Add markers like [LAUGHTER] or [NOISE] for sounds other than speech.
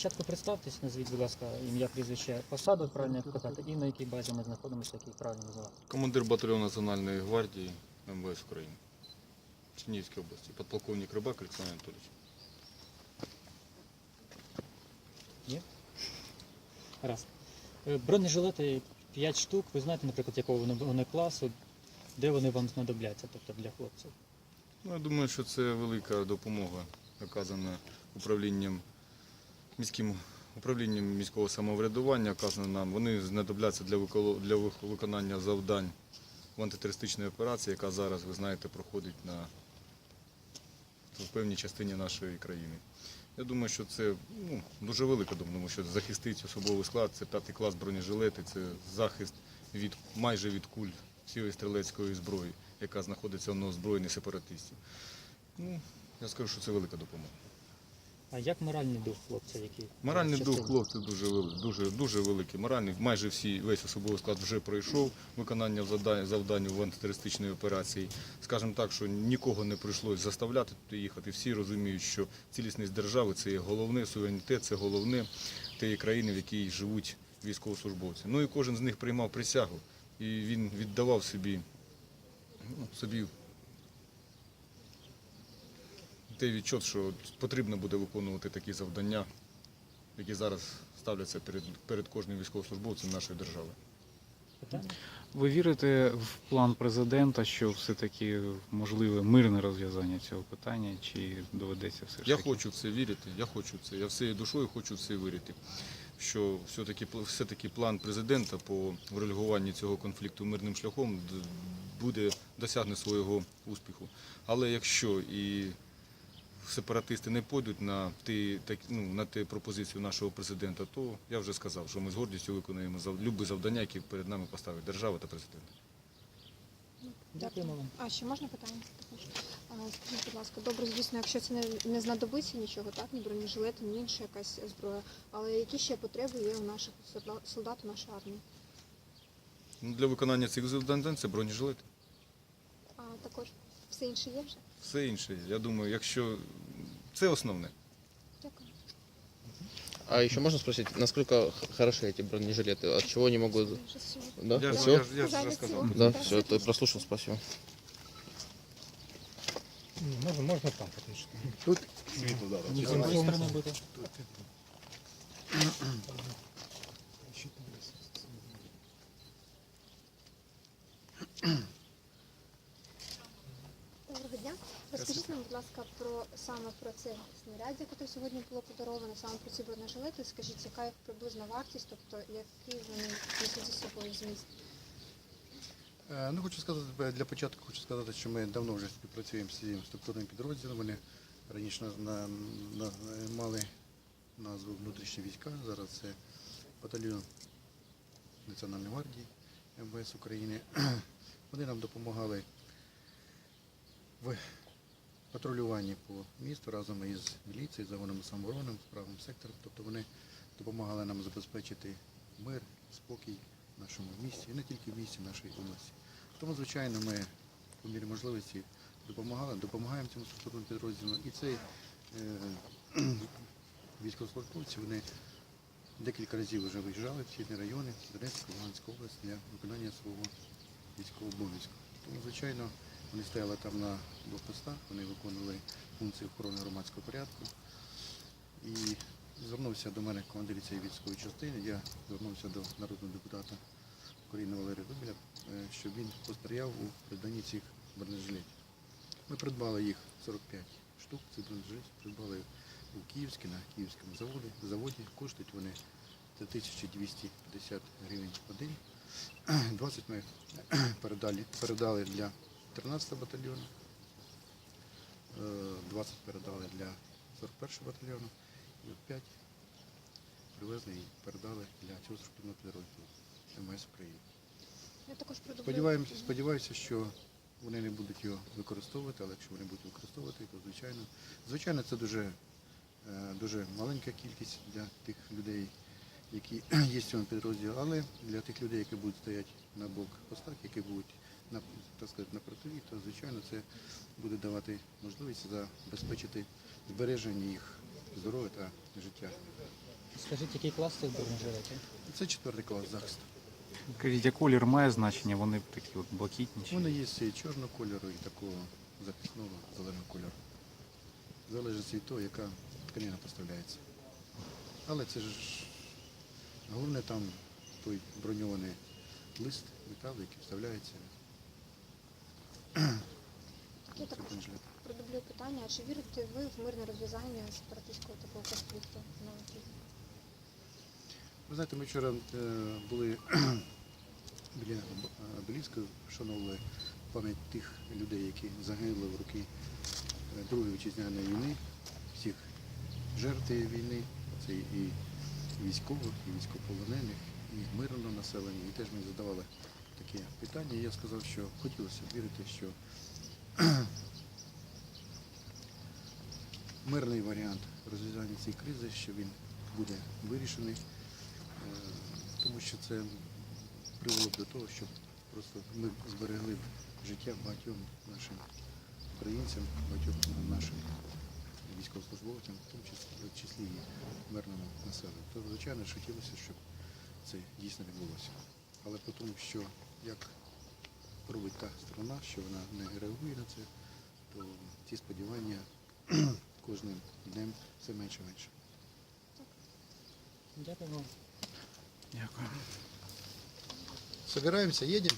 Спочатку представтесь, назвіть, будь ласка, ім'я, прізвище, посаду, правильно як казати, і на якій базі ми знаходимося, який правильно називати. Командир батальйону Національної гвардії МВС України. Чернігівської області. Подполковник Рибак Олександр Анатолійович. Є? Раз. Е, Бронежилети 5 штук. Ви знаєте, наприклад, якого вони, вони класу, де вони вам знадобляться, тобто для хлопців. Ну, я думаю, що це велика допомога, оказана управлінням міським управлінням міського самоврядування, оказана нам. Вони знадобляться для, виконання завдань в антитерористичній операції, яка зараз, ви знаєте, проходить на в певній частині нашої країни. Я думаю, що це ну, дуже велика, тому що захистить особовий склад, це п'ятий клас бронежилети, це захист майже від куль всієї стрілецької зброї, яка знаходиться на озброєнні сепаратистів. Ну, я скажу, що це велика допомога. А як моральний дух хлопця, який Моральний дух частина? хлопців дуже великий, дуже, дуже великий. Моральний, майже всі, весь особовий склад вже пройшов виконання завдань, завдань в антитерористичній операції. Скажімо так, що нікого не прийшлось заставляти туди їхати. Всі розуміють, що цілісність держави це є головне, суверенітет це головне тієї країни, в якій живуть військовослужбовці. Ну і кожен з них приймав присягу, і він віддавав собі, ну, собі той відчут, що потрібно буде виконувати такі завдання, які зараз ставляться перед, перед кожним військовослужбовцем нашої держави. Ви вірите в план президента, що все-таки можливе мирне розв'язання цього питання, чи доведеться все ж Я хочу в це вірити, я хочу в це, я всією душою хочу в це вірити. Що все-таки, все-таки план президента по врегулюванні цього конфлікту мирним шляхом буде досягне свого успіху. Але якщо і сепаратисти не пойдуть на ті, так, ну, на ті пропозицію нашого президента, то я вже сказав, що ми з гордістю виконуємо зав... любі завдання, які перед нами поставить держава та президент. Дякуємо вам. А ще можна питання Скажіть, будь ласка, добре, звісно, якщо це не, не знадобиться нічого, так, ні бронежилети, ні інша якась зброя. Але які ще потреби є у наших солда- солдат, у нашої армії? Ну, для виконання цих завдань це бронежилети. А також все інше є вже? Все інше, я думаю, якщо це основне. Дякую. А еще можно спросить, насколько х- хороши эти бронежилеты? От чего они могут... Вже все. Да, Я, ж- все? я, ж- я ж Сказали розказав. всього. Да, Да, все, все. ты прослушал, спасибо. Можна, можна там, тому що Тут Ні, з якої Розкажіть нам, будь ласка, про саме про це снаряддя, яке сьогодні було подаровано, саме про ці бронежилети. Скажіть, яка їх приблизна вартість, тобто який вони несуть за собою зміст? Е, Ну, хочу сказати, для початку хочу сказати, що ми давно вже співпрацюємо з цим структурним підрозділом. Вони раніше на, на, мали назву внутрішні війська. Зараз це батальйон Національної гвардії МВС України. [CLEARS THROAT] Вони нам допомагали в патрулюванні по місту разом із міліцією, загоном самооборони, правим сектором. Тобто вони допомагали нам забезпечити мир, спокій в нашому місті, і не тільки в місті в нашій області. Тому, звичайно, ми по мірі можливості допомагали, допомагаємо цьому структурному підрозділу. І цей е, [CLEARS THROAT] військовослужбовці вони декілька разів вже виїжджали в східні райони, Донецька, Луганська область для виконання свого військового обов'язку. Тому, звичайно, вони стояли там на блокпостах, вони виконували функції охорони громадського порядку. І звернувся до мене командир цієї військової частини. Я звернувся до народного депутата України Валерія Дубіля, е, щоб він посприяв у придбанні цих бронежилетів. Ми придбали їх 45 штук, цих бронежилетів, придбали у Київській, на Київському заводі. заводі. Коштують вони 1250 гривень один. 20 ми передали, передали для 13 батальйону, 20 передали для 41-го батальйону і 5 привезли і передали для цього структурного підрозділу МС України. Я також. Сподіваємося, сподіваюся, що вони не будуть його використовувати, але якщо вони будуть використовувати, то звичайно, звичайно, це дуже, е, дуже маленька кількість для тих людей, які [CLEARS THROAT] є в цьому підрозділі, але для тих людей, які будуть стояти на блокпостах, які будуть на так сказати, на передовій, то звичайно це буде давати можливість забезпечити збереження їх здоров'я та життя. Скажіть, який клас цих бронежилетів? Це четвертий клас захисту. Скажіть, а колір має значення? Вони такі от блакитні? чи- Вони є і чорного кольору, і такого захисного зеленого кольору. Залежить від того, яка тканина поставляється. Але це ж головне там той броньований лист металу, який вставляється. Я також продублюю питання, чи вірите ви в мирне розв'язання сепаратистського такого конфлікту на Києві? Ви знаєте, ми вчора е, були [CLEARS THROAT] біля е, вшановували пам'ять тих людей, які загинули в роки е, Другої вітчизняної війни, всіх жертв війни, це і військових, і військовополонених, і мирного населення. І теж ми задавали таке питання. Я сказав, що хотілося вірити, що мирний варіант розв'язання цієї кризи, що він буде вирішений. Е, тому що це привело б до того, щоб просто ми зберегли життя багатьом нашим українцям, багатьом нашим військовослужбовцям, в тому числі, в числі і мирному населенню. То, звичайно, хотілося, щоб це дійсно відбулося. Але по тому, що як робить та сторона, що вона не реагує на це, то ці сподівання [CLEARS THROAT] кожним днем все менше і менше. Дякую вам. Дякую. Собираемся, едем.